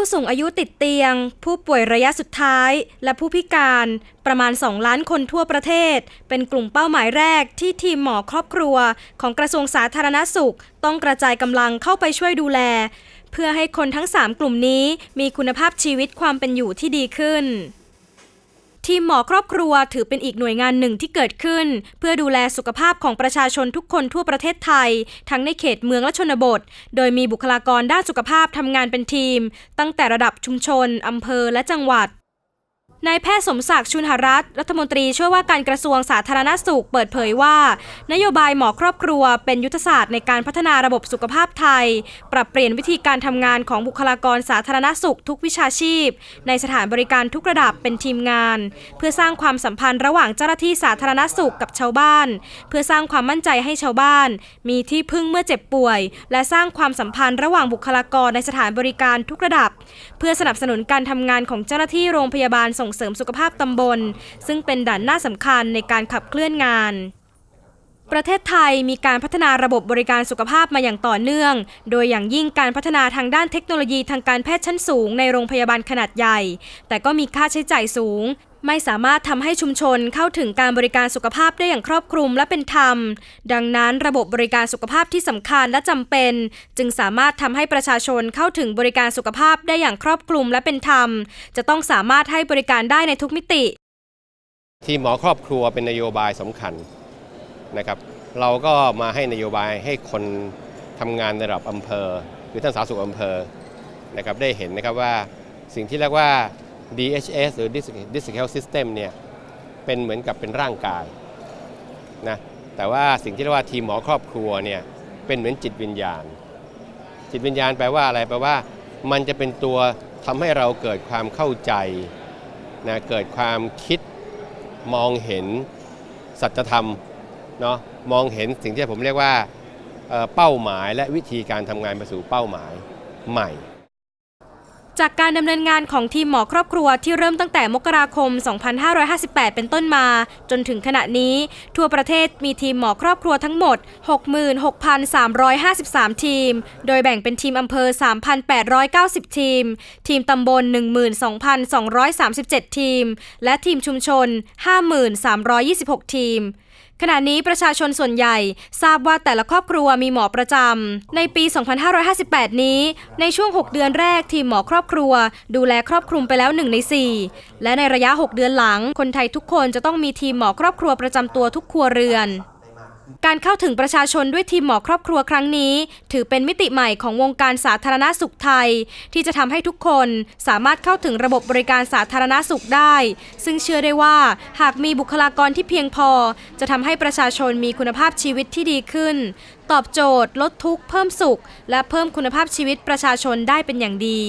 ผู้สูงอายุติดเตียง ผู้ป่วยระยะสุดท้าย และผู้พิการประมาณ 2 ล้านคนทั่วประเทศ เป็นกลุ่มเป้าหมายแรกที่ทีมหมอครอบครัว ของกระทรวงสาธารณสุข ต้องกระจายกำลังเข้าไปช่วยดูแล เพื่อให้คนทั้ง 3 กลุ่มนี้มีคุณภาพชีวิตความเป็นอยู่ที่ดีขึ้น ทีมหมอครอบครัวถือเป็นอีกหน่วยงานหนึ่งที่เกิดขึ้น เพื่อดูแลสุขภาพของประชาชนทุกคนทั่วประเทศไทย ทั้งในเขตเมืองและชนบท โดยมีบุคลากรด้านสุขภาพทำงานเป็นทีม ตั้งแต่ระดับชุมชนอำเภอและจังหวัด นายแพทย์สมศักดิ์ชุนหรัตน์รัฐมนตรีช่วยว่าการกระทรวงสาธารณสุขเปิดเผยว่า นโยบายหมอครอบครัวเป็นยุทธศาสตร์ในการพัฒนาระบบสุขภาพไทย ปรับเปลี่ยนวิธีการทำงานของบุคลากรสาธารณสุขทุกวิชาชีพ ในสถานบริการทุกระดับเป็นทีมงาน เพื่อสร้างความสัมพันธ์ระหว่างเจ้าหน้าที่สาธารณสุขกับชาวบ้าน เพื่อสร้างความมั่นใจให้ชาวบ้าน มีที่พึ่งเมื่อเจ็บป่วย และสร้างความสัมพันธ์ระหว่างบุคลากรในสถานบริการทุกระดับ เพื่อสนับสนุนการทำงานของเจ้าหน้าที่โรงพยาบาลส่งเสริมสุขภาพตำบล ซึ่งเป็นด่านหน้าสำคัญในการขับเคลื่อนงานประเทศไทยมีการพัฒนาระบบบริการสุขภาพมาอย่างต่อเนื่อง โดยอย่างยิ่งการพัฒนาทางด้านเทคโนโลยีทางการแพทย์ชั้นสูงในโรงพยาบาลขนาดใหญ่ แต่ก็มีค่าใช้จ่ายสูง ไม่สามารถทำให้ชุมชนเข้าถึงการบริการสุขภาพได้อย่างครอบคลุมและเป็นธรรม ดังนั้นระบบบริการสุขภาพที่สำคัญและจำเป็น จึงสามารถทำให้ประชาชนเข้าถึงบริการสุขภาพได้อย่างครอบคลุมและเป็นธรรม จะต้องสามารถให้บริการได้ในทุกมิติ ทีมหมอครอบครัวเป็นนโยบายสำคัญนะครับเราก็มาให้นโยบายให้คนทำงานในระดับอำเภอคือท่านสาธารณสุขอำเภอนะครับได้เห็นนะครับว่าสิ่งที่เรียกว่า DHS หรือ District Health System เนี่ยเป็นเหมือนกับเป็นร่างกายนะแต่ว่าสิ่งที่เรียกว่าทีมหมอครอบครัวเนี่ยเป็นเหมือนจิตวิญญาณ จิตวิญญาณแปลว่าอะไรแปลว่า มันจะเป็นตัวทำให้เราเกิดความเข้าใจนะเกิดความคิดมองเห็นสัจธรรมเนาะมองเห็นสิ่งที่ผมเรียกว่าเเป้าหมายและวิธีการทำงานไปสู่เป้าหมายใหม่ จากการดำเนินงานของทีมหมอครอบครัวที่เริ่มตั้งแต่มกราคม 2558 เป็นต้นมา จนถึงขณะนี้ ทั่วประเทศมีทีมหมอครอบครัวทั้งหมด 66,353 ทีม โดยแบ่งเป็นทีมอำเภอ 3,890 ทีม ทีมตำบล 12,237 ทีม และทีมชุมชน 5,326 ทีม ขณะนี้ประชาชนส่วนใหญ่ทราบว่าแต่ละครอบครัวมีหมอประจำ ในปี 2558 นี้ ในช่วง 6 เดือนแรกทีมหมอครอบครัว ดูแลครอบคลุมไปแล้ว 1 ใน 4 และในระยะ 6 เดือนหลัง คนไทยทุกคนจะต้องมีทีมหมอครอบครัวประจำตัวทุกครัวเรือน การเข้าถึงประชาชนด้วยทีมหมอครอบครัวครั้งนี้ ถือเป็นมิติใหม่ของวงการสาธารณสุขไทย ที่จะทำให้ทุกคนสามารถเข้าถึงระบบบริการสาธารณสุขได้ ซึ่งเชื่อได้ว่าหากมีบุคลากรที่เพียงพอ จะทำให้ประชาชนมีคุณภาพชีวิตที่ดีขึ้น ตอบโจทย์ ลดทุกข์เพิ่มสุข และเพิ่มคุณภาพชีวิตประชาชนได้เป็นอย่างดี